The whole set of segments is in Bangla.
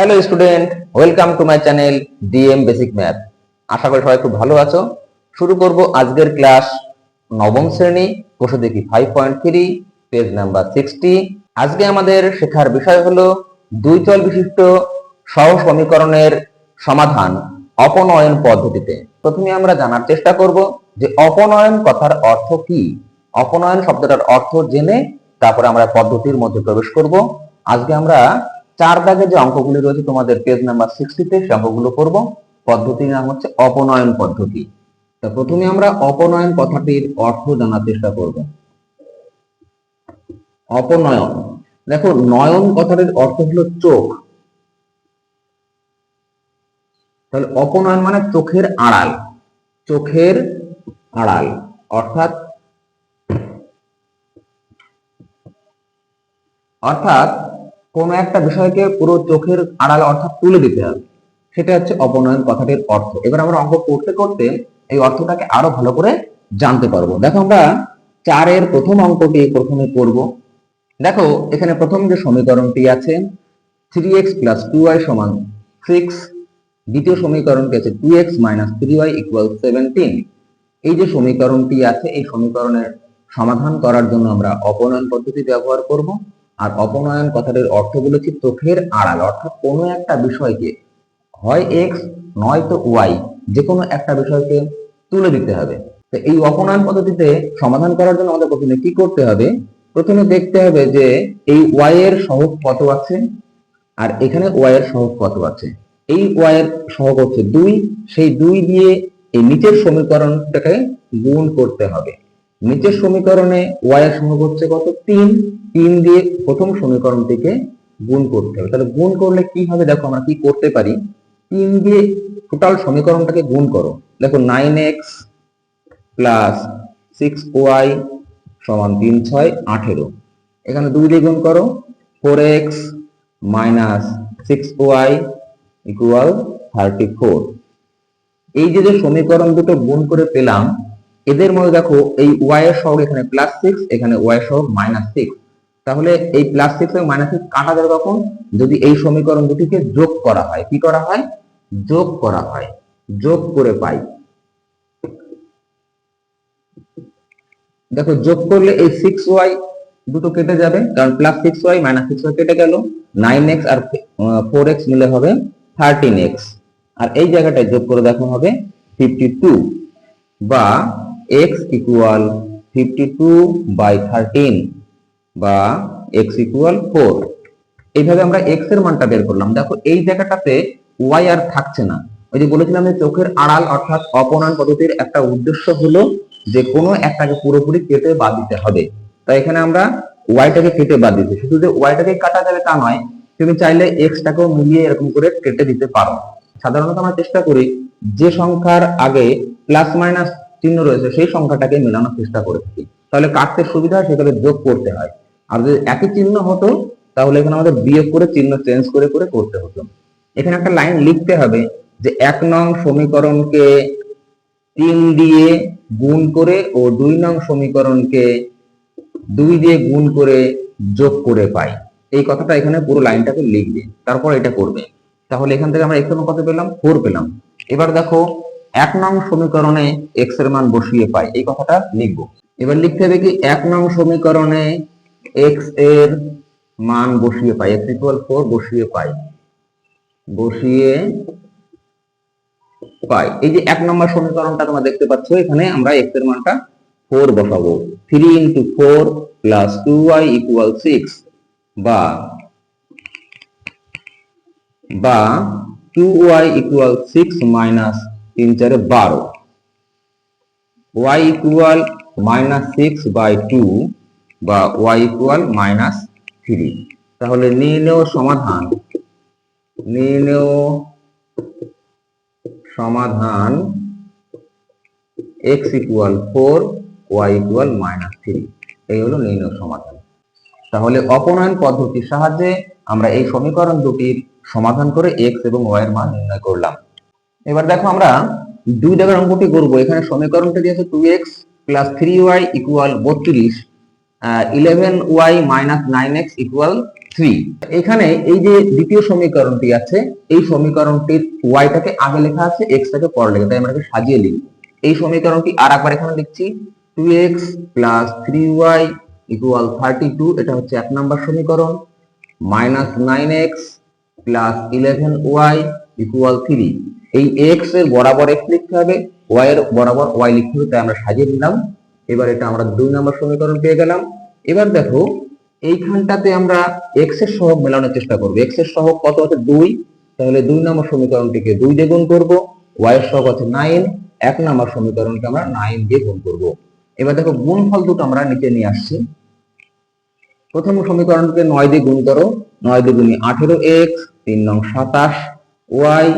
Hello student welcome to my channel DM basic math আশা করি সবাই খুব ভালো আছো। শুরু করব আজকের ক্লাস নবম শ্রেণি, বসে দেখি five point three page number sixty আজকে আমাদের শেখার বিষয় হলো দুই চল বিশিষ্ট সহ সমীকরণের সমাধান অপনয়ন পদ্ধতিতে। প্রথমে আমরা জানার চেষ্টা করব যে অপনয়ন কথার অর্থ কি? অপনয়ন শব্দটার অর্থ জেনে তারপরে আমরা পদ্ধতির মধ্যে প্রবেশ করব। আজকে আমরা চার দাগে যে অঙ্কগুলি রয়েছে, তোমাদের পেজ নাম্বার সিক্সটিতে সে অঙ্কগুলো করব। পদ্ধতির নাম হচ্ছে অপনয়ন পদ্ধতি। তা প্রথমে আমরা অপনয়ন কথাটির অর্থ জানার চেষ্টা করব। অপনয়ন। দেখো, নয়ন কথাটির অর্থ হলো চোখ। তাহলে অপনয়ন মানে চোখের আড়াল। চোখের আড়াল। অর্থাৎ অর্থাৎ কোনো একটা বিষয়কে পুরো চোখের আড়াল অর্থাৎ তুলে দিতে হবে। সেটা হচ্ছে অপনয়ন কথাটির অর্থ। এবার আমরা অঙ্ক করতে করতে এই অর্থটাকে আরও ভালো করে জানতে পারব। দেখো আমরা চারের প্রথম অঙ্কটি প্রথমে করব। দেখো, এখানে প্রথম যে সমীকরণটি আছে three x plus two y সমান সিক্স দ্বিতীয় সমীকরণটি আছে two x minus three y equal seventeen এই যে সমীকরণটি আছে, এই সমীকরণের সমাধান করার জন্য আমরা অপনয়ন পদ্ধতি ব্যবহার করব। আর অপনয়ন কথাটির অর্থ বলেছি চোখের আড়াল, অর্থাৎ কোনো একটা বিষয়কে হয় এক্স নয়তো ওয়াই যে কোনো একটা বিষয়কে তুলে দিতে হবে। তো এই অপনয়ন পদ্ধতিতে সমাধান করার জন্য আমাদের প্রথমে কি করতে হবে? প্রথমে দেখতে হবে যে এই ওয়াই এর সহগ কত আছে আর এখানে ওয়াই এর সহগ কত আছে। এই ওয়াই এর সহগ হচ্ছে দুই, সেই দুই দিয়ে এই নিচের সমীকরণটাকে গুণ করতে হবে। নিচের সমীকরণে ওয়াই এর হচ্ছে কত? তিন। তিন দিয়ে প্রথম সমীকরণটিকে গুণ করতে হবে। তাহলে গুণ করলে কি হবে? দেখো আমরা কি করতে পারি? তিন দিয়ে টোটাল সমীকরণটাকে গুণ করো। দেখো nine x plus six y সমান তিন ছয় আঠেরো। এখানে দুই দিয়ে গুণ করো। Four x minus six y equal thirty four এই যে যে সমীকরণ দুটো গুণ করে পেলাম এদের মধ্যে দেখো, এই ওয়াই এর সহগ এখানে প্লাস সিক্স এখানে ওয়াই এর সহগ মাইনাস সিক্স তাহলে এই প্লাস সিক্স এবং মাইনাস সিক্স কাটা যাবে কখন? যদি এই সমীকরণ দুটিকে যোগ করা হয়। কি করা হয়? যোগ করা হয়। যোগ করে পাই। দেখো, যোগ করলে এই সিক্স ওয়াই দুটো কেটে যাবে। কারণ plus six y minus six y কেটে গেল। নাইন এক্স আর ফোর এক্স মিলে হবে থার্টিন এক্স আর এই জায়গাটায় যোগ করে দেখো হবে ফিফটি টু বা x equal fifty two by thirteen বা এক্স ইকুয়াল ফোর এইভাবে আমরা এক্সের মানটা বের করলাম। দেখো, এই জায়গাটাতে ওয়াই আর থাকছে না। ওই যে বলেছিলাম যে চোখের আড়াল অর্থাৎ অপনয়ন পদ্ধতির একটা উদ্দেশ্য হলো যে কোনো একটাকে পুরোপুরি কেটে বাদ দিতে হবে। তাই এখানে আমরা ওয়াইটাকে কেটে বাদ দিতে শুধু যে ওয়াইটাকে কাটা যাবে তা নয়, তুমি চাইলে এক্সটাকেও মিলিয়ে এরকম করে কেটে দিতে পারো। সাধারণত আমরা চেষ্টা করি যে সংখ্যার আগে প্লাস মাইনাস চিহ্ন রয়েছে, সেই সংখ্যাটাকে মেলানোর চেষ্টা করে থাকি তাহলে কাটতে সুবিধা সেখানে যোগ করতে হয়। আর যদি একই চিহ্ন হতো, তাহলে এখানে আমাদের বিয়োগ করে, চিহ্ন চেঞ্জ করে করে করতে হতো। এখানে একটা লাইন লিখতে হবে যে এক নং সমীকরণকে তিন দিয়ে গুণ করে ও দুই নং সমীকরণকে দুই দিয়ে গুণ করে যোগ করে পাই। এই কথাটা এখানে পুরো লাইনটাকে লিখবে। তারপর এটা করবে। তাহলে এখান থেকে আমরা এর কত পেলাম? ফোর পেলাম। এবার দেখো এক নং সমীকরণে এক্সের মান বসিয়ে পাই। এই কথাটা লিখব। এবার লিখতে হবে কি, এক নং সমীকরণে এক্সের মান বসিয়ে পাই। এক্স ইকুয়াল ফোর বসিয়ে পাই। বসিয়ে পাই। এই যে এক নম্বর সমীকরণটা তোমরা দেখতে পাচ্ছ, এখানে আমরা এক্সের মানটা ফোর বসাবো। Three into four plus two y equal six বা বা two y equal six minus তিন চারে বারো। Y equal minus six by two বা ওয়াই ইকুয়াল মাইনাস থ্রি তাহলে নির্ণেয় সমাধান নির্ণেয় সমাধান x equal four y equal minus three এই হলো নির্ণয় সমাধান। তাহলে অপনয়ন পদ্ধতির সাহায্যে আমরা এই সমীকরণ দুটির সমাধান করে x এবং y এর মান নির্ণয় করলাম। এবার দেখো আমরা দুই দাগের অঙ্কটি করব। এখানে সমীকরণটা দিয়েছে two x plus three y equal বত্রিশ eleven y minus nine x equal three এখানে এই যে দ্বিতীয় সমীকরণটি আছে, এই সমীকরণটির ওয়াইটাকে আগে লেখা আছে এক্সটাকে পরে লেখা, তাই আমরা সাজিয়ে লিখব। এই সমীকরণটি আর একবার এখানে লিখছি two x plus three y equal thirty two এটা হচ্ছে এক নম্বর সমীকরণ minus nine x plus eleven y equal three এই এক্সের বরাবর এক্স লিখতে হবে ওয়াই এর বরাবর ওয়াই লিখতে হবে, তাই আমরা সাজিয়ে নিলাম। এবার এটা আমরা দুই নম্বর সমীকরণ পেয়ে গেলাম। এবার দেখো, এইখানটাতে আমরা এক্সের সহগ মেলানোর চেষ্টা করব। এক্সের সহগ কত আছে? দুই। তাহলে দুই নম্বর সমীকরণটিকে দুই দিয়ে গুণ করব। ওয়াই এর সহগ আছে নাইন এক নম্বর সমীকরণকে আমরা নাইন দিয়ে গুণ করব। এবার দেখো, গুণফল দুটো আমরা নিচে নিয়ে আসছি। প্রথম সমীকরণকে নয় দিয়ে গুণ করো। নয় দিয়ে গুণি আঠেরো এক্স তিন নং সাতাশ। ওয়াই,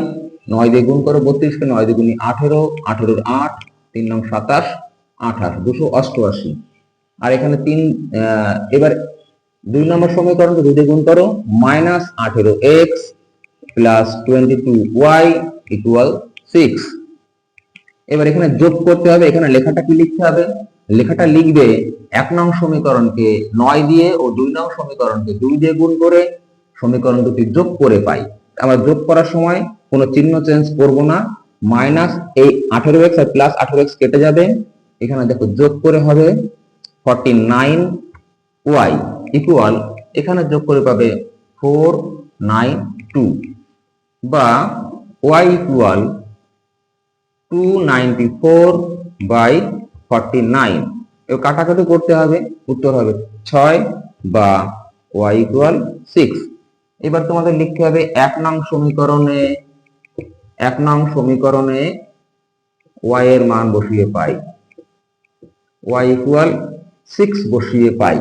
নয় দিয়ে গুণ করো বত্রিশকে, নয় দিয়ে গুণি আঠেরো, আঠেরোর আট, তিন নং সাতাশ, আঠাশ, দুশো অষ্টআশি। আর এখানে তিন এবার দুই নম্বর সমীকরণকে দুই দিয়ে গুণ করো মাইনাস আঠেরো x plus twenty two y equal six এবার এখানে যোগ করতে হবে, এখানে লেখাটা কি লিখতে হবে? লেখাটা লিখবে এক নং সমীকরণকে নয় দিয়ে ও দুই নং সমীকরণকে দুই দিয়ে গুণ করে সমীকরণ দুটি যোগ করে পাই। আমরা যোগ করার সময় কোনো চিহ্ন চেঞ্জ করব না। মাইনাস এই আঠেরো এক্স আর প্লাস আঠেরো এক্স কেটে যাবে। এখানে দেখো যোগ করে হবে ফর্টি নাইন ওয়াই ইকুয়াল এখানে যোগ করে পাবে ফোর নাইন টু বা y equal two ninety four by forty nine কাটাকাটি করতে হবে, উত্তর হবে ছয় বা ওয়াই ইকুয়াল সিক্স এবার তোমাদের লিখতে হবে এক নং সমীকরণে, এক নং সমীকরণে ওয়াই এর মান বসিয়ে পাই। ওয়াই ইকুয়াল সিক্স বসিয়ে পাই।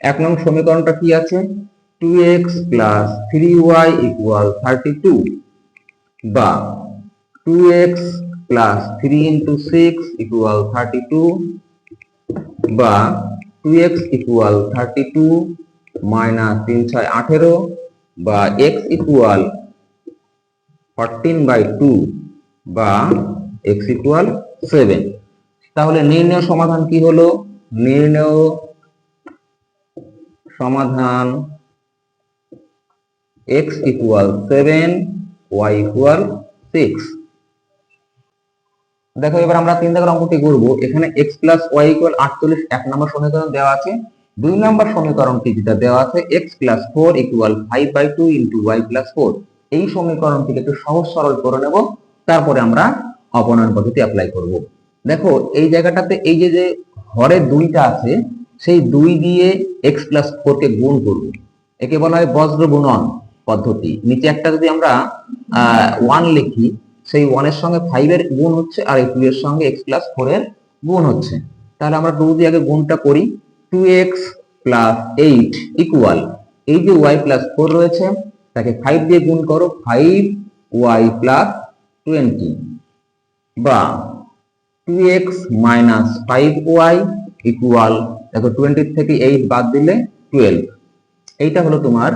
এক নং সমীকরণটা কি আছে? Two x plus three y equal thirty two বা two x plus three into six equal thirty two বা two x equal thirty two minus তিন ছয় আঠেরো বা x equal fourteen by two বা এক্স ইকুয়াল সেভেন তাহলে নির্ণয় সমাধান কি হলো? নির্ণয় সমাধান x equal seven y equal six দেখো, এবার আমরা তিন দাগের অঙ্কটি করব। এখানে এক্স প্লাস ওয়াই ইকুয়াল আটচল্লিশ, এক নম্বর সমীকরণ দেওয়া আছে। দুই নম্বর সমীকরণটি যেটা দেওয়া আছে x plus four equal five by two into y plus four এই সমীকরণটিকে একটু সহজ সরল করে নেব, তারপরে আমরা অপনয়ন পদ্ধতি অ্যাপ্লাই করব। দেখো, এই জায়গাটাতে এই যে যে হরে দুইটা আছে, সেই দুই দিয়ে এক্স প্লাস ফোর কে গুণ করব। একে বলা হয় বজ্র গুণন পদ্ধতি। নিচে একটা যদি আমরা ওয়ান লিখি, সেই ওয়ানের সঙ্গে ফাইভ এর গুণ হচ্ছে, আর টু এর সঙ্গে এক্স প্লাস ফোর এর গুণ হচ্ছে। তাহলে আমরা টু দিয়ে আগে গুণটা করি। Two x plus eight equal এই যে ওয়াই প্লাস ফোর রয়েছে, তাকে ফাইভ দিয়ে গুণ করো ফাইভ ওয়াই প্লাস টোয়েন্টি বা two x minus five y equal দেখো টোয়েন্টি থেকে এইট বাদ দিলে টুয়েলভ এইটা হলো তোমার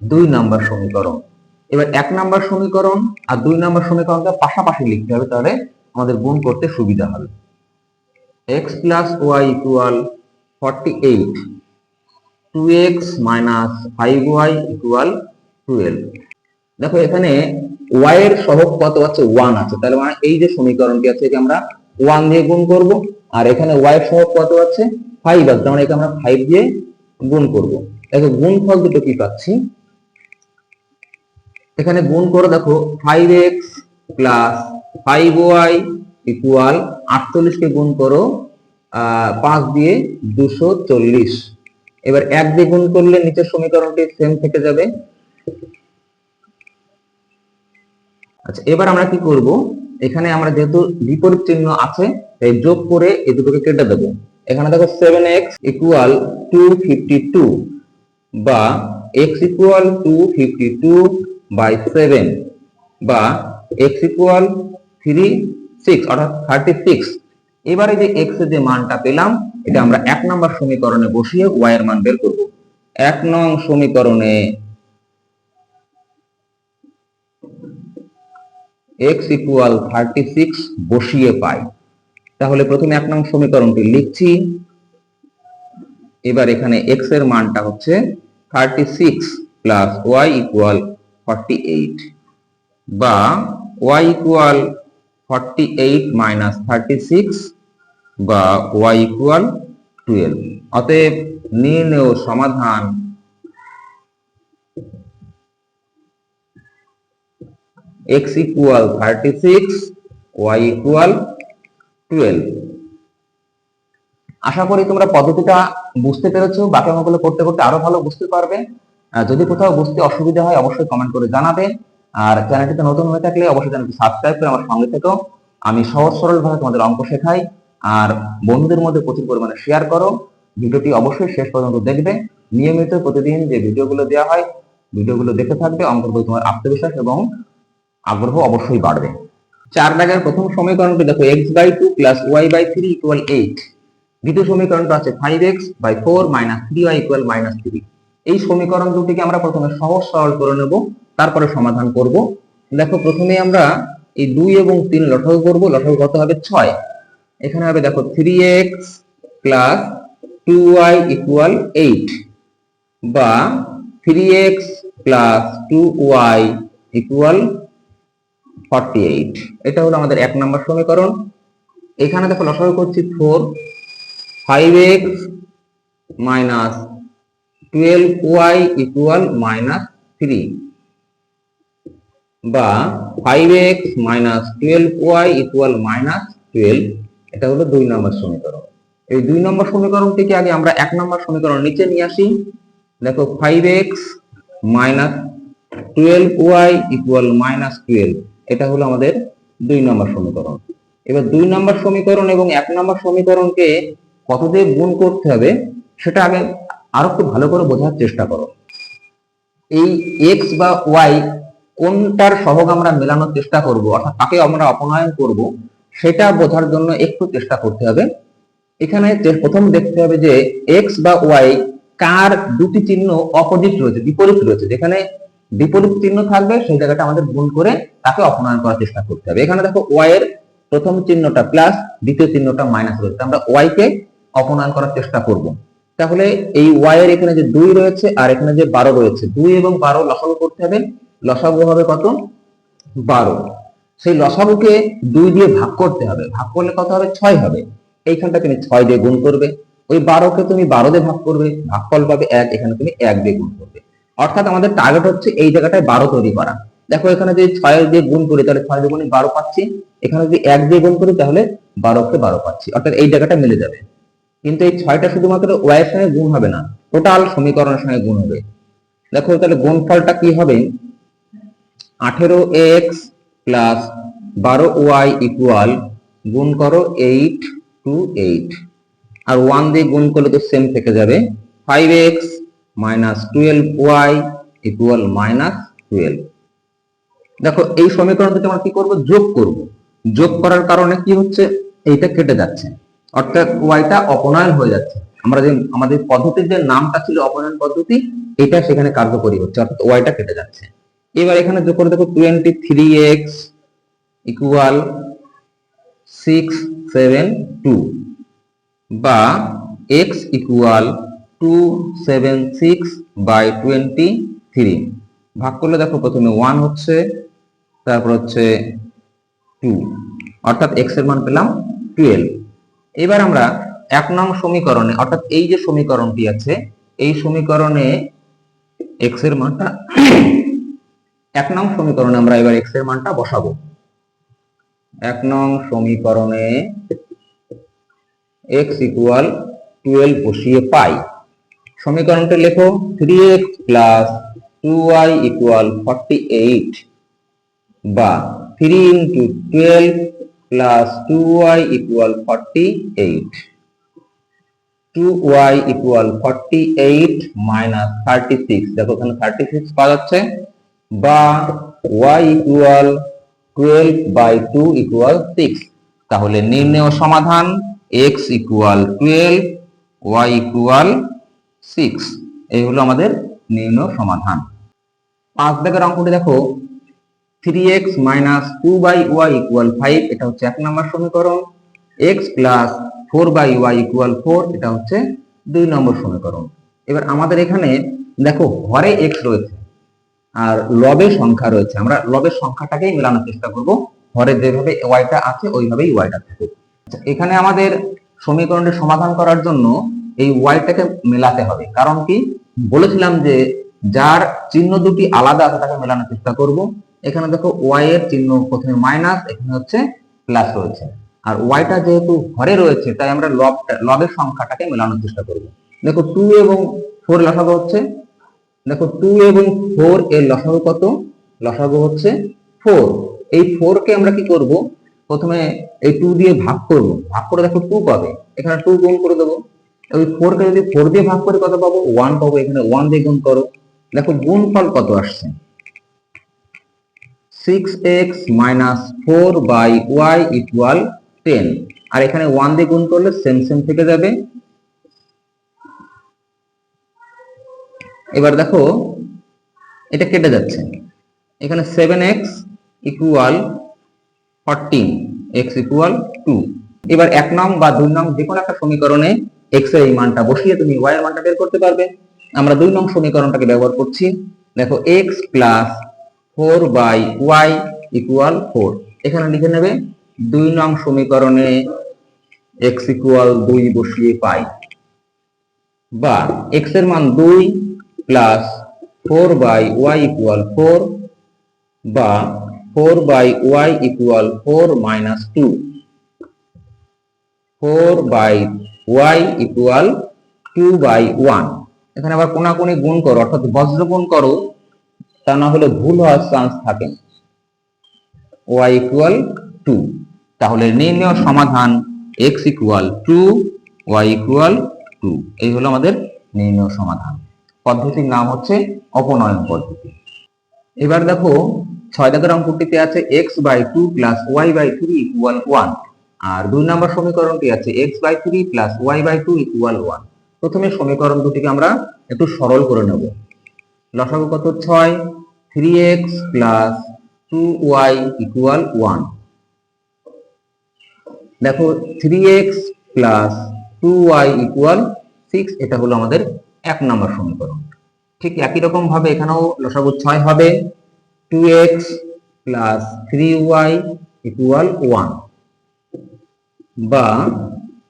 দুই নাম্বার সমীকরণ। এবার এক নাম্বার সমীকরণ আর দুই নাম্বার সমীকরণটা পাশাপাশি লিখতে হবে, তাহলে আমাদের গুণ করতে সুবিধা হবে। X plus y equal forty eight two x minus five y equal twelve দেখো এখানে ওয়াই এর সহগ কত আছে? ওয়ান আছে। তাহলে মানে এই যে সমীকরণটি আছে, একে আমরা ওয়ান দিয়ে গুণ করব। আর এখানে ওয়াই এর সহগ কত আছে? ফাইভ আছে। মানে আমরা ফাইভ দিয়ে গুণ করব। দেখো গুণফল দুটো কি পাচ্ছি? এখানে গুণ করে, দেখো five x plus five y equal আটচল্লিশকে গুণ করো পাঁচ দিয়ে দুশো চল্লিশ। এবার এক দিয়ে গুণ করলে নিচের সমীকরণটি সেম থেকে যাবে। আচ্ছা এবার আমরা কি করব? এখানে আমরা যেহেতু বিপরীত চিহ্ন আছে, তাই যোগ করে এই দুটোকে কেটে দেবো। এখানে দেখো seven x equal two fifty two বা x equal two fifty two by seven বা এক্স ইকুয়াল থ্রি সিক্স অর্থাৎ থার্টি সিক্স এবারে যে এক্সের যে মানটা পেলাম, এটা আমরা এক নম্বর সমীকরণে বসিয়ে ওয়াই এর মান বের করব। এক নং সমীকরণে এক্স ইকুয়াল থার্টি সিক্স বসিয়ে পাই। তাহলে প্রথমে এক নং সমীকরণটি লিখছি। এবার এখানে এক্সের মানটা হচ্ছে thirty six plus y equal forty eight বা y equal forty eight minus thirty six বা ওয়াই ইকুয়াল টুয়েলভ। অতএব নির্ণেয় সমাধান x equal thirty six y equal twelve আশা করি তোমরা পদ্ধতিটা বুঝতে পেরেছ বাকি অঙ্কগুলো করতে করতে আরও ভালো বুঝতে পারবে। যদি কোথাও বুঝতে অসুবিধা হয়, অবশ্যই কমেন্ট করে জানাবে। আর চ্যানেলটিতে নতুন হয়ে থাকলে অবশ্যই চ্যানেলটি সাবস্ক্রাইব করে আমার সঙ্গে থেকো। আমি সহজ সরল ভাবে তোমাদের অঙ্ক শেখাই। আর বন্ধুদের মধ্যে প্রচুর পরিমাণে শেয়ার করো। ভিডিওটি অবশ্যই শেষ পর্যন্ত দেখবে। নিয়মিত প্রতিদিন যে ভিডিওগুলো দেওয়া হয়, ভিডিওগুলো দেখে থাকবে অঙ্কের প্রতি তোমার আত্মবিশ্বাস এবং আগ্রহ অবশ্যই বাড়বে। চার দাগের প্রথম সমীকরণটি দেখো x by two plus y by three equal eight দ্বিতীয় সমীকরণটা আছে five x by four minus three y equal minus three এই সমীকরণ দুটিকে আমরা প্রথমে সহজ সরল করে নেব, তারপরে সমাধান করব। দেখো, প্রথমে আমরা এই দুই এবং তিন লসাগু করব লসাগু কত হবে? ছয়। এখানে হবে দেখো three x plus two y equal eight বা three x plus two y equal forty eight এটা হলো আমাদের এক নম্বর সমীকরণ। এখানে দেখো লসাগু করছি four five x minus twelve y equal minus three বা five x minus twelve y equal minus twelve এটা হলো দুই নম্বর সমীকরণ। এই দুই নম্বর সমীকরণটিকে আগে আমরা এক নম্বর সমীকরণ নিচে নিয়ে আসি। দেখো five x minus twelve y equal minus twelve এটা হলো আমাদের দুই নম্বর সমীকরণ। এবার দুই নম্বর সমীকরণ এবং এক নম্বর সমীকরণকে কত দিয়ে গুণ করতে হবে, সেটা আগে আরও একটু ভালো করে বোঝার চেষ্টা করো। এই এক্স বা ওয়াই কোনটার সহগ আমরা মেলানোর চেষ্টা করব, অর্থাৎ তাকে আমরা অপনয়ন করব সেটা বোঝার জন্য একটু চেষ্টা করতে হবে। এখানে প্রথম দেখতে হবে যে এক্স বা ওয়াই কার দুটি চিহ্ন অপোজিট রয়েছে, বিপরীত রয়েছে। যেখানে বিপরীত চিহ্ন থাকবে, সেই জায়গাটা আমাদের গুণ করে তাকে অপনয়ন করার চেষ্টা করতে হবে। এখানে দেখো ওয়াই এর প্রথম চিহ্নটা প্লাস দ্বিতীয় চিহ্নটা মাইনাস রয়েছে। আমরা ওয়াই কে অপনয়ন করার চেষ্টা করব। তাহলে এই ওয়াই এর এখানে যে দুই রয়েছে আর এখানে যে বারো রয়েছে, দুই এবং বারো লসাগু করতে হবে। লসাগু হবে কত? বারো। সেই লসাগুকে দুই দিয়ে ভাগ করতে হবে। ভাগ করলে কত হবে? ছয় হবে। এইখানটা তুমি ছয় দিয়ে গুণ করবে। ওই বারোকে তুমি বারো দিয়ে ভাগ করবে। ভাগফল পাবে এক, এখানে তুমি এক দিয়ে গুণ করবে। অর্থাৎ আমাদের টার্গেট হচ্ছে এই জায়গাটায় বারো তৈরি করা। দেখো এখানে যদি ছয় দিয়ে গুণ করি, তাহলে ছয় দিয়ে গুণে বারো পাচ্ছি। এখানে যদি এক দিয়ে গুণ করি, তাহলে বারোকে বারো পাচ্ছি। অর্থাৎ এই জায়গাটা মিলে যাবে। কিন্তু এই ছয়টা শুধুমাত্র ওয়াই এর সঙ্গে গুণ হবে না। টোটাল সমীকরণের সঙ্গে গুণ হবে। দেখো তাহলে গুণফলটা কি হবে? আঠেরো এক্স প্লাস বারো ওয়াই ইকুয়াল গুণ করো এইট টু এইট আর ওয়ান দিয়ে গুণ করলে তো সেম থেকে যাবে five x minus twelve y equal minus twelve দেখো, এই সমীকরণ থেকে আমরা কি করব? যোগ করব। যোগ করার কারণে কি হচ্ছে? এইটা কেটে যাচ্ছে। অর্থাৎ ওয়াইটা অপনয়ন হয়ে যাচ্ছে। আমরা যে, আমাদের পদ্ধতির যে নামটা ছিল অপনয়ন পদ্ধতি, এটা সেখানে কার্যকরী হচ্ছে। অর্থাৎ ওয়াইটা কেটে যাচ্ছে। এবার এখানে যোগ করে দেখো twenty three x equal six seven two বা x equal two seven six by twenty three ভাগ করলে দেখো প্রথমে ওয়ান হচ্ছে, তারপর হচ্ছে টু অর্থাৎ এক্সের মান পেলাম টুয়েলভ এবার আমরা এক নং সমীকরণে, অর্থাৎ এই যে সমীকরণটি আছে, এই সমীকরণে এক্সের মানটা এক নং সমীকরণে আমরা এবার এক্সের মানটা বসাবো। এক নং সমীকরণে এক্স ইকুয়াল টুয়েলভ বসিয়ে পাই। সমীকরণটা লেখো three x plus two y equal forty eight বা three into twelve plus two y equal forty eight two y equal forty eight minus thirty six দেখো এখানে থার্টি সিক্স পাওয়া যাচ্ছে। বা y equal twelve by two equal six তাহলে নির্ণেয় সমাধান x equal twelve y equal six এই হলো আমাদের নির্ণয় সমাধান। পাঁচ দাগের অঙ্কটি দেখো। Three x minus two by y equal five এটা হচ্ছে এক নম্বর সমীকরণ। X plus four by y equal four এটা হচ্ছে দুই নম্বর সমীকরণ। এবার আমাদের এখানে দেখো হরে এক্স রয়েছে। আর লবের সংখ্যা রয়েছে। আমরা লবের সংখ্যাটাকেই মেলানোর চেষ্টা করব। হরে যেভাবে ওয়াইটা আছে ওইভাবেই ওয়াইটা থাকুক। আচ্ছা, এখানে আমাদের সমীকরণের সমাধান করার জন্য এই ওয়াইটাকে মেলাতে হবে। কারণ কি? বলেছিলাম যে যার চিহ্ন দুটি আলাদা আছে তাকে মেলানোর চেষ্টা করব। এখানে দেখো ওয়াই এর চিহ্ন প্রথমে মাইনাস এখানে হচ্ছে প্লাস রয়েছে। আর ওয়াইটা যেহেতু ঘরে রয়েছে তাই আমরা লব লবের সংখ্যাটাকে মেলানোর চেষ্টা করব। দেখো টু এবং ফোর লসাগু হচ্ছে। দেখো টু এবং ফোর এর লসাগু কত? লসাগু হচ্ছে ফোর এই ফোর কে আমরা কি করব? প্রথমে এই টু দিয়ে ভাগ করব। ভাগ করে দেখো টু পাবে। এখানে টু গুণ করে দেবো। ওই ফোর কে যদি ফোর দিয়ে ভাগ করে কত পাবো? ওয়ান পাবো। এখানে ওয়ান দিয়ে গুণ করো। দেখো গুণ ফল কত আসছে? Six x minus four by y equal ten আর এখানে ওয়ান দিয়ে গুণ করলে সেম সেম থেকে যাবে। এবার দেখো, এটা কেটে যাচ্ছে। এখানে seven x equal fourteen x equal two এবার এক নং বা দুই নং যে কোনো একটা সমীকরণে এক্সের এই মানটা বসিয়ে তুমি ওয়াই এর মানটা বের করতে পারবে। আমরা দুই নং সমীকরণটাকে ব্যবহার করছি। দেখো x plus four by y equal four এখানে লিখে নেবে, দুই নং সমীকরণে এক্স ইকুয়াল দুই বসিয়ে পাই। বা এক্সের মান দুই plus four by y equal four বা four by y equal four minus two four by y equal two by one এখানে আবার কোনাকুনি গুণ করো, অর্থাৎ বজ্র গুণ করো, তা না হলে ভুল হওয়ার চান্স থাকে। ওয়াই ইকুয়াল টু তাহলে নির্ণয় সমাধান x equal two y equal two এই হলো আমাদের নির্ণয় সমাধান। পদ্ধতির নাম হচ্ছে অপনয়ন পদ্ধতি। এবার দেখো, ছয় দাগের অঙ্কটিতে আছে x by two plus y by three equal one আর দুই নম্বর সমীকরণটি আছে x by three plus y by two equal one প্রথমে সমীকরণ দুটিকে আমরা একটু সরল করে নেব। লসাগু কত? ছয়। Three x plus two y equal one দেখো three x plus two y equal six এটা হলো আমাদের এক নম্বর সমীকরণ। ঠিক একই রকম ভাবে এখানেও লসাগু ছয় হবে। Two x plus three y equal one বা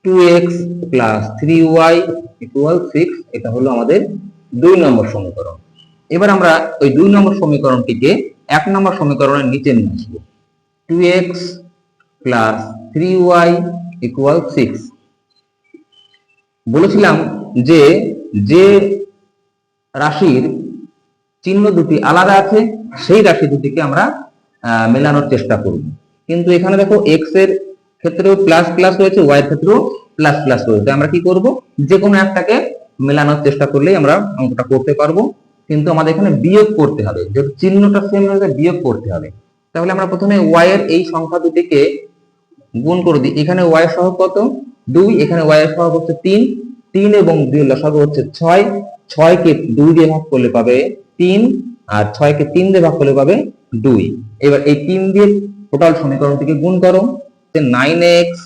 two x plus three y equal six এটা হলো আমাদের দুই নম্বর সমীকরণ। এবার আমরা ওই দুই নম্বর সমীকরণটিকে এক নম্বর সমীকরণের নিচে নিয়ে আসব। Two x plus three y equal six বলেছিলাম যে যে রাশির চিহ্ন দুটি আলাদা আছে, সেই রাশি দুটিকে আমরা মেলানোর চেষ্টা করব। কিন্তু এখানে দেখো এক্সের ক্ষেত্রেও প্লাস প্লাস রয়েছে ওয়াই ক্ষেত্রেও প্লাস প্লাস রয়েছে। আমরা কি করব? যে কোনো একটাকে মেলানোর চেষ্টা করলেই আমরা অঙ্কটা করতে পারব। কিন্তু আমাদের এখানে বিয়োগ করতে হবে। যেহেতু চিহ্নটা সেম রয়েছে বিয়োগ করতে হবে। তাহলে আমরা প্রথমে ওয়াই এর এই সংখ্যা দুটিকে গুণ করে দিই। এখানে ওয়াই সহগ কত? দুই। এখানে ওয়াই এর সহগ হচ্ছে তিন। তিন এবং দুই লসাগু হচ্ছে ছয়। ছয়কে দুই দিয়ে ভাগ করলে পাবে তিন, আর ছয়কে তিন দিয়ে ভাগ করলে পাবে দুই। এবার এই তিন দিয়ে টোটাল সমীকরণটিকে গুণ করো। Nine x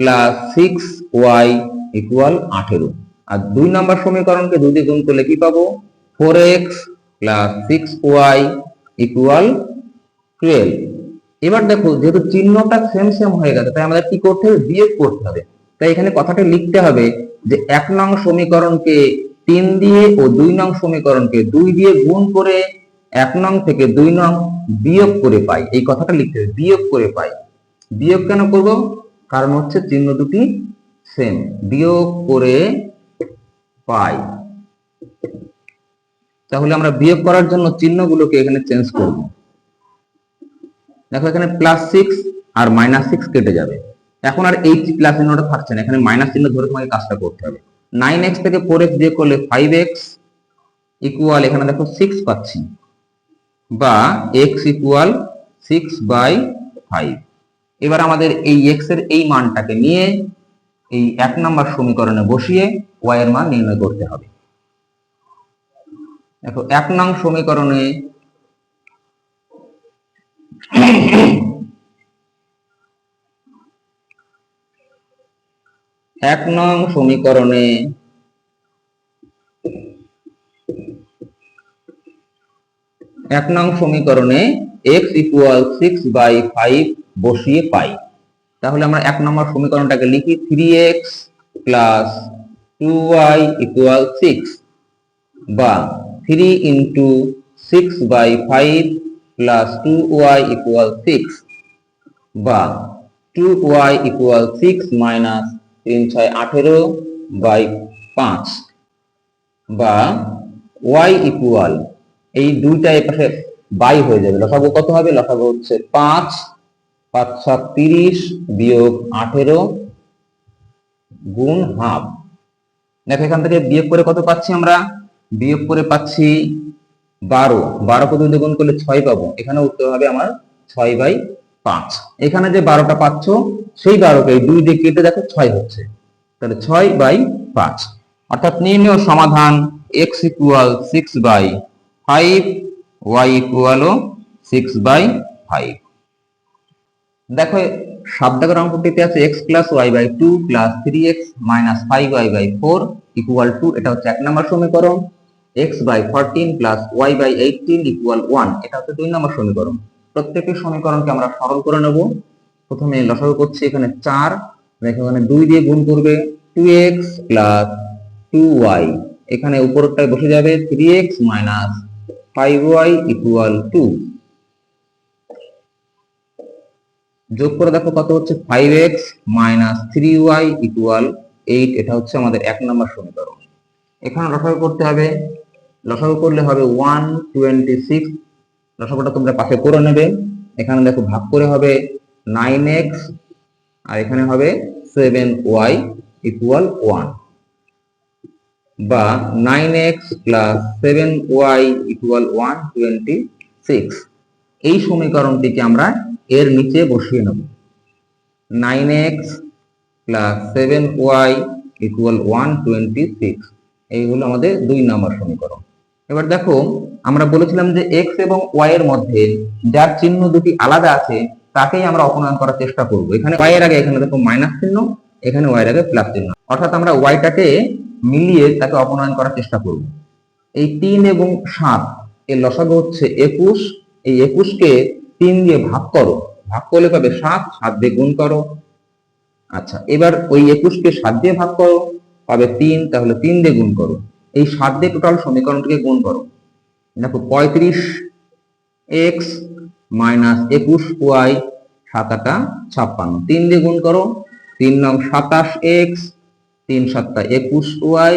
plus six y equal আঠেরো। আর দুই নম্বর সমীকরণকে দুই দিয়ে গুণ করলে কি পাবো? Four x plus six y equal twelve এবার দেখো, যেহেতু চিহ্নটা সেম সেম হয়ে গেছে, তাই আমাদের কি করতে হবে? বিয়োগ করতে হবে। তাই এখানে কথাটা লিখতে হবে যে এক নং সমীকরণকে তিন দিয়ে ও দুই নং সমীকরণকে দুই দিয়ে গুণ করে এক নং থেকে দুই নং বিয়োগ করে পাই। এই কথাটা লিখতে হবে, বিয়োগ করে পাই। বিয়োগ কেন করব? কারণ হচ্ছে চিহ্ন দুটি সেম বিয়োগ করে পাই। তাহলে আমরা বিয়োগ করার জন্য চিহ্নগুলোকে এখানে চেঞ্জ করব। দেখো এখানে প্লাস সিক্স আর মাইনাস সিক্স কেটে যাবে। এখন আর এই প্লাস চিহ্নটা থাকছে না। এখানে মাইনাস চিহ্ন ধরে তোমাকে কাজটা করতে হবে। নাইন এক্স থেকে ফোর এক্স দিয়ে করলে ফাইভ এক্স ইকুয়াল এখানে দেখো সিক্স পাচ্ছি। বা x equal six by five এবার আমাদের এই এক্সের এই মানটাকে নিয়ে এই এক নম্বর সমীকরণে বসিয়ে ওয়াই এর মান নির্ণয় করতে হবে। দেখো এক নং সমীকরণে এক নং সমীকরণে। এক নং সমীকরণে x equal six by five বসিয়ে পাই। তাহলে আমরা এক নম্বর সমীকরণটাকে লিখি three x plus two y equal six বা three into six by five plus two y equal six বা two y equal six minus তিন ছয় আঠেরো বাই পাঁচ বা ওয়াই ইকুয়াল, এই দুইটা এপাশে বাই হয়ে যাবে। লসাগু কত হবে? লসাগু হচ্ছে পাঁচ পাঁচ সাত তিরিশ বিয়োগ আঠেরো গুণ হাফ। দেখো, এখান থেকে বিয়োগ করে কত পাচ্ছি আমরা? বিয়োগ করে পাচ্ছি বারো। বারো কত গুণ করলে ছয় পাবো। এখানে উত্তর হবে আমার ছয় বাই পাঁচ। এখানে যে বারোটা পাচ্ছ, সেই বারোকে দুই দিয়ে কেটে দেখো, ছয় হচ্ছে। তাহলে ছয় বাই পাঁচ। অর্থাৎ নির্ণয় সমাধান x equal six by five y equal six by five দেখো সাত অঙ্কটিতে আছে x plus y by two plus three x minus five y by four equal two এটা হচ্ছে এক নম্বর সমীকরণ। X by fourteen plus y by eighteen equal one এটা হচ্ছে দুই নম্বর সমীকরণ। প্রত্যেকটি সমীকরণকে আমরা সরল করে নেব। প্রথমে লসাগু করছি এখানে চার এখানে দুই দিয়ে গুণ করবে two x plus two y এখানে উপরটায় বসে যাবে three x minus five y equal two যোগ করে দেখো কত হচ্ছে? Five x minus three y equal eight এটা হচ্ছে আমাদের এক নম্বর সমীকরণ। এখানে লসাগু করতে হবে, লসাগু করলে হবে ওয়ান টোয়েন্টি সিক্স লসাগুটা তোমরা পাশে করে নেবে। এখানে দেখো ভাগ করে হবে নাইন এক্স আর এখানে হবে সেভেন ওয়াই ইকুয়াল ওয়ান বা nine x plus seven y equal one twenty six এই সমীকরণটিকে আমরা এর নিচে বসিয়ে নেব। Nine x plus seven y equal one twenty six এই হলো আমাদের দুই নম্বর সমীকরণ। এবার দেখো, আমরা বলেছিলাম যে এক্স এবং ওয়াই এর মধ্যে যার চিহ্ন দুটি আলাদা আছে, তাকেই আমরা অপনয়ন করার চেষ্টা করব। এখানে ওয়াই এর আগে এখানে দেখো মাইনাস চিহ্ন, এখানে ওয়াই এর আগে প্লাস চিহ্ন। অর্থাৎ আমরা ওয়াইটাকে মিলিয়ে তাকে অপনয়ন করার চেষ্টা করব। এই তিন এবং সাত, এর লসাগু হচ্ছে একুশ। এই একুশকে তিন দিয়ে ভাগ করো। ভাগ করলে পাবে সাত সাত দিয়ে গুণ করো। আচ্ছা এবার ওই একুশকে সাত দিয়ে ভাগ করো। পাবে তিন, তাহলে তিন দিয়ে গুণ করো। এই সাত দিয়ে টোটাল সমীকরণটিকে গুণ করো। দেখো পঁয়ত্রিশ এক্স মাইনাস একুশ ওয়াই সাত আটা ছাপ্পান্ন। তিন দিয়ে গুণ করো, তিন নং সাতাশ এক্স, তিন সাতটা একুশ ওয়াই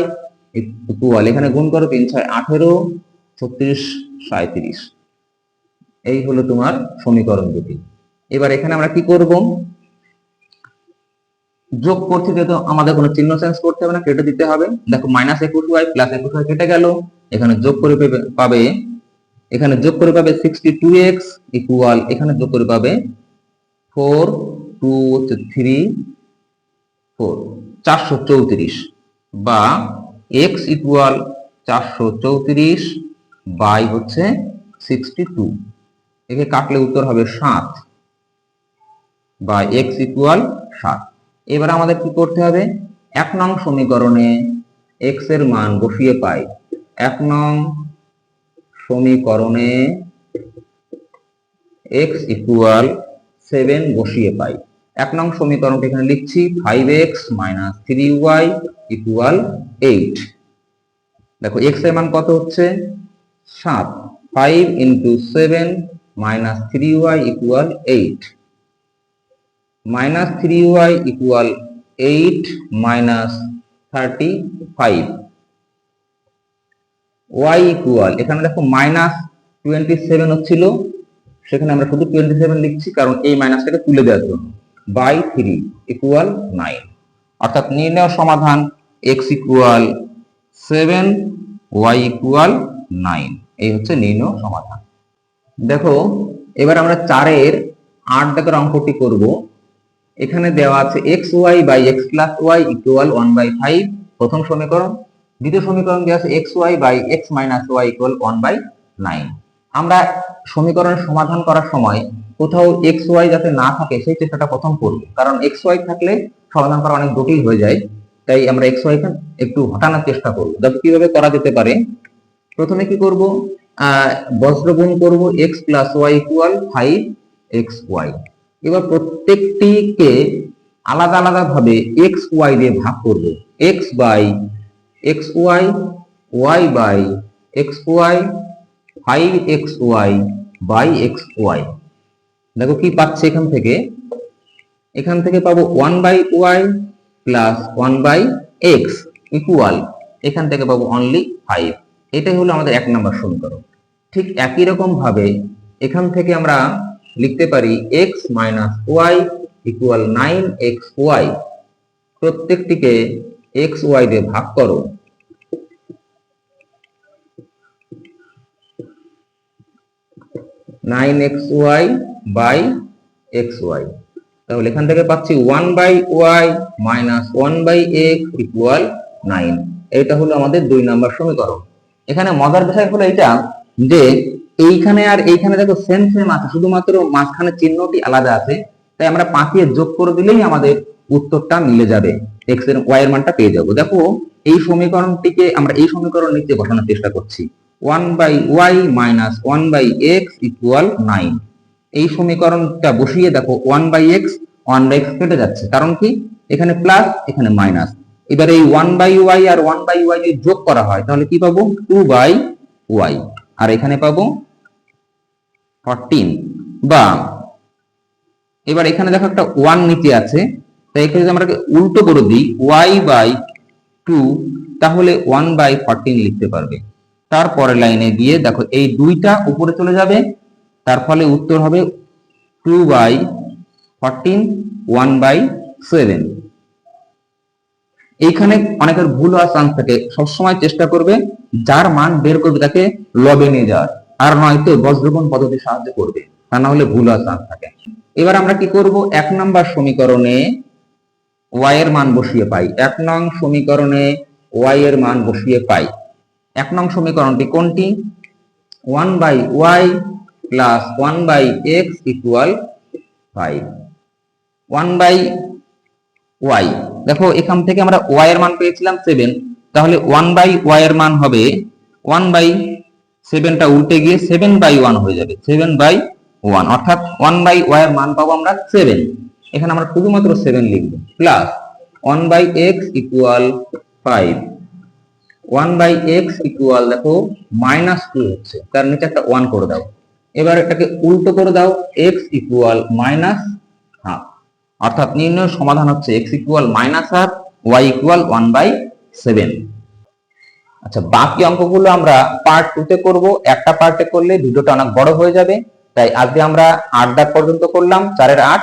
ইকুয়াল এখানে গুণ করো তিন ছয় আঠেরো, ছত্রিশ সাঁত্রিশ এই হলো তোমার সমীকরণ দুটি। এবার এখানে আমরা কি করব? যোগ করতে যেহেতু আমাদের কোনো চিহ্ন চেঞ্জ করতে হবে না, কেটে দিতে হবে। দেখো মাইনাস একুশ ওয়াই প্লাস একুশ ওয়াই কেটে গেল। এখানে যোগ করে পাবে এখানে যোগ করে পাবে সিক্সটি টু এক্স ইকুয়াল এখানে যোগ করে পাবে ফোর টু থ্রি ফোর চারশো চৌত্রিশ বা এক্স ইকুয়াল চারশো চৌত্রিশ বাই হচ্ছে সিক্সটি টু একে কাটলে উত্তর হবে সাত বা এক্স ইকুয়াল সাত। এবার আমাদের কি করতে হবে? এক নং সমীকরণে এক্সের মান বসিয়ে পাই। এক নং সমীকরণে এক্স ইকুয়াল সেভেন বসিয়ে পাই। এক নং সমীকরণটা এখানে লিখছি five x minus three y equal eight দেখো এক্সের মান কত হচ্ছে? সাত। Five into seven minus three y equal eight minus three y equal eight minus thirty five y equal এখানে দেখো মাইনাস টোয়েন্টি সেভেন হচ্ছিল, সেখানে আমরা শুধু টোয়েন্টি সেভেন লিখছি, কারণ এই মাইনাসটাকে তুলে দেওয়ার জন্য। বাই থ্রি ইকুয়াল নাইন অর্থাৎ নির্ণয় সমাধান x equal seven y equal nine এই হচ্ছে নির্ণয় সমাধান। দেখো, এবার আমরা চারের আট দাগের অঙ্কটি করব। এখানে দেওয়া আছে x y by x plus y equal one by five প্রথম সমীকরণ। দ্বিতীয় সমীকরণ দেওয়া আছে x y by x minus y equal one by nine আমরা সমীকরণ সমাধান করার সময় কোথাও এক্স ওয়াই যাতে না থাকে, সেই চেষ্টাটা প্রথম করব। কারণ এক্স ওয়াই থাকলে সমাধান করা অনেক জটিল হয়ে যায়। তাই আমরা এক্স ওয়াই একটু হটানোর চেষ্টা করব। দেখো কীভাবে করা যেতে পারে? প্রথমে কি করব? বজ্রগুণ করব x plus y equal five x y এবার প্রত্যেকটিকে আলাদা আলাদা ভাবে এক্স ওয়াই দিয়ে ভাগ করব। X by x y y by x y five x y by x y দেখো কি পাচ্ছে এখান থেকে? এখান থেকে পাবো one by y plus one by x equal এখান থেকে পাবো অনলি ফাইভ এটাই হলো আমাদের এক নম্বর সমীকরণ। ঠিক একই রকম ভাবে এখান থেকে আমরা লিখতে পারি x minus y equal nine x y প্রত্যেকটিকে x y দিয়ে ভাগ করো। Nine x y by x y তাহলে এখান থেকে পাচ্ছি one by y minus one by x equal nine এটা হলো আমাদের দুই নাম্বার সমীকরণ। এখানে মজার বিষয় হলো এটা যে এইখানে আর এইখানে দেখো সেম সেম আছে, শুধুমাত্র মাঝখানে চিহ্নটি আলাদা আছে। তাই আমরা পাঁচিয়ে যোগ করে দিলেই আমাদের উত্তরটা মিলে যাবে। এক্সের ওয়াই এর মানটা পেয়ে যাব। দেখো, এই সমীকরণটিকে আমরা এই সমীকরণ নিচে বসানোর চেষ্টা করছি। One by y minus one by x equal nine এই সমীকরণটা বসিয়ে দেখো one by x one by x কেটে যাচ্ছে। কারণ কি? এখানে প্লাস এখানে মাইনাস এবার এই ওয়ান বাই ওয়াই আর ওয়ান বাই ওয়াই যোগ করা হয়, তাহলে কি পাবো? টু বাই ওয়াই আর এখানে পাবো ফরটিন বা এবার এখানে দেখো একটা ওয়ান নিচে আছে তাই এখানে যদি আমরা উল্টো করে দিই ওয়াই বাই টু তাহলে ওয়ান বাই ফরটিন লিখতে পারবে। তারপরের লাইনে গিয়ে দেখো এই দুইটা উপরে চলে যাবে, তার ফলে উত্তর হবে two by fourteen one by seven এইখানে অনেকের ভুল হওয়ার চান্স থাকে, সবসময় চেষ্টা করবে, যার মান বের করবে তাকে লবে নিয়ে যাওয়ার। আর নয়তো বজ্রগুণ পদ্ধতি সাহায্য করবে, তা না হলে ভুল চান্স থাকে এবার আমরা কি করব? এক নাম্বার সমীকরণে ওয়াই এর মান বসিয়ে পাই। এক নং সমীকরণে ওয়াই এর মান বসিয়ে পাই। এক নং সমীকরণটি কোনটি? One by y plus one by x equal five one by y দেখো, এখান থেকে আমরা ওয়াই এর মান পেয়েছিলাম সেভেন তাহলে ওয়ান বাই ওয়াই এর মান হবে ওয়ান বাই সেভেনটা উল্টে গিয়ে সেভেন বাই ওয়ান হয়ে যাবে সেভেন বাই ওয়ান অর্থাৎ ওয়ান বাই ওয়াই এর মান পাবো আমরা সেভেন এখানে আমরা শুধুমাত্র সেভেন লিখব plus one by x equal five one by x equal দেখো মাইনাস টু হচ্ছে, তার নিচে একটা ওয়ান করে দাও। এবার এটাকে উল্টো করে দাও এক্স ইকুয়াল মাইনাস হাফ অর্থাৎ নির্ণয় সমাধান হচ্ছে x equal minus half y equal one by seven আচ্ছা বাকি অঙ্কগুলো আমরা পার্ট টু তে করব। একটা পার্টে করলে ভিডিওটা অনেক বড় হয়ে যাবে। তাই আজকে আমরা আট দাগ পর্যন্ত করলাম, চারের আট।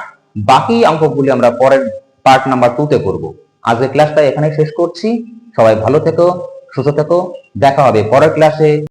বাকি অঙ্কগুলি আমরা পরের পার্ট নাম্বার টু তে করব। আজকে ক্লাসটা এখানে শেষ করছি। সবাই ভালো থেকো, সুস্থ থেকো। দেখা হবে পরের ক্লাসে